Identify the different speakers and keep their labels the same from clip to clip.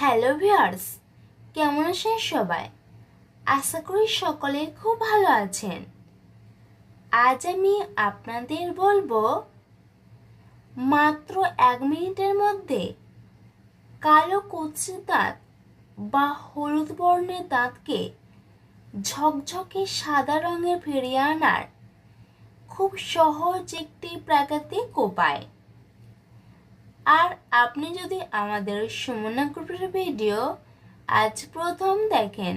Speaker 1: Hello viewers কেমন আছেন সবাই? আশা করি সকলে খুব ভালো আছেন। আজ আমি আপনাদের বলব, মাত্র এক মিনিটের মধ্যে কালো কুচি দাঁত বা হলুদ বর্ণের দাঁতকে ঝকঝকে সাদা রঙে ফিরিয়ে আনার খুব সহজ একটি প্রাকৃতিক উপায়। আর আপনি যদি আমাদের সুমনা গ্রুপের ভিডিও আজ প্রথম দেখেন,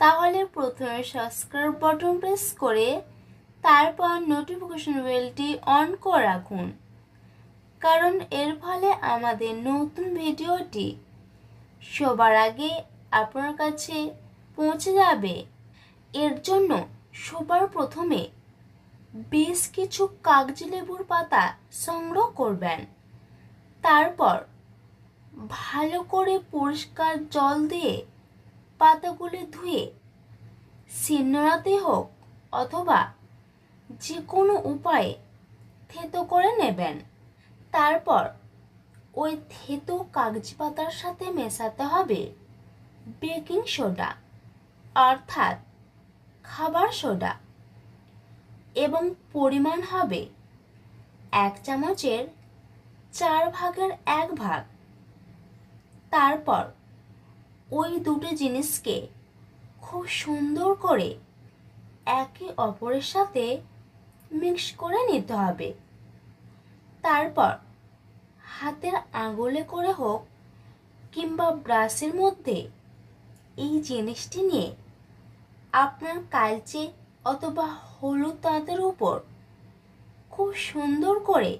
Speaker 1: তাহলে প্রথমে সাবস্ক্রাইব বাটন প্রেস করে তারপর নোটিফিকেশন বেলটি অন করে রাখুন। কারণ এর ফলে আমাদের নতুন ভিডিওটি সবার আগে আপনার কাছে পৌঁছে যাবে। এর জন্য সবার প্রথমে বেশ কিছু কাগজি লেবুর পাতা সংগ্রহ করবেন। তারপর ভালো করে পরিষ্কার জল দিয়ে পাতাগুলি ধুয়ে শিলনোড়াতে হোক অথবা যে কোনো উপায়ে থেতো করে নেবেন। তারপর ওই থেতো কাগজি পাতার সাথে মেশাতে হবে বেকিং সোডা, অর্থাৎ খাবার সোডা, এবং পরিমাণ হবে এক চামচের চার ভাগের এক ভাগ। তারপর ওই দুটো জিনিসকে খুব সুন্দর করে একে অপরের সাথে মিক্স করে নিতে হবে। তারপর হাতের আঙুলে করে হোক কিংবা ব্রাশের মধ্যে এই জিনিসটি নিয়ে আপনার কালচে অথবা হলুদ তাঁতের উপর খুব সুন্দর করে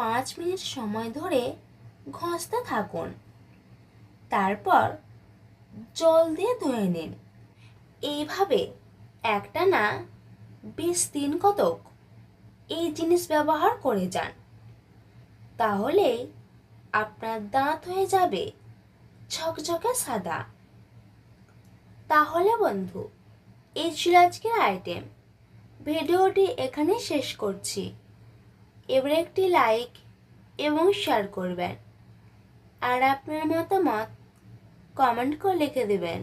Speaker 1: পাঁচ মিনিট সময় ধরে ঘষতে থাকুন। তারপর জল দিয়ে ধুয়ে নিন। এইভাবে একটা না বিশ দিন কতক এই জিনিস ব্যবহার করে যান। তাহলে আপনার দাঁত হয়ে যাবে ঝকঝকে সাদা। তাহলে বন্ধু, এই ছিল আজকের আইটেম ভিডিওটি এখানে শেষ করছি। এবার একটি লাইক এবং শেয়ার করবেন। আর আপনার মতামত কমেন্ট করে লিখে দেবেন।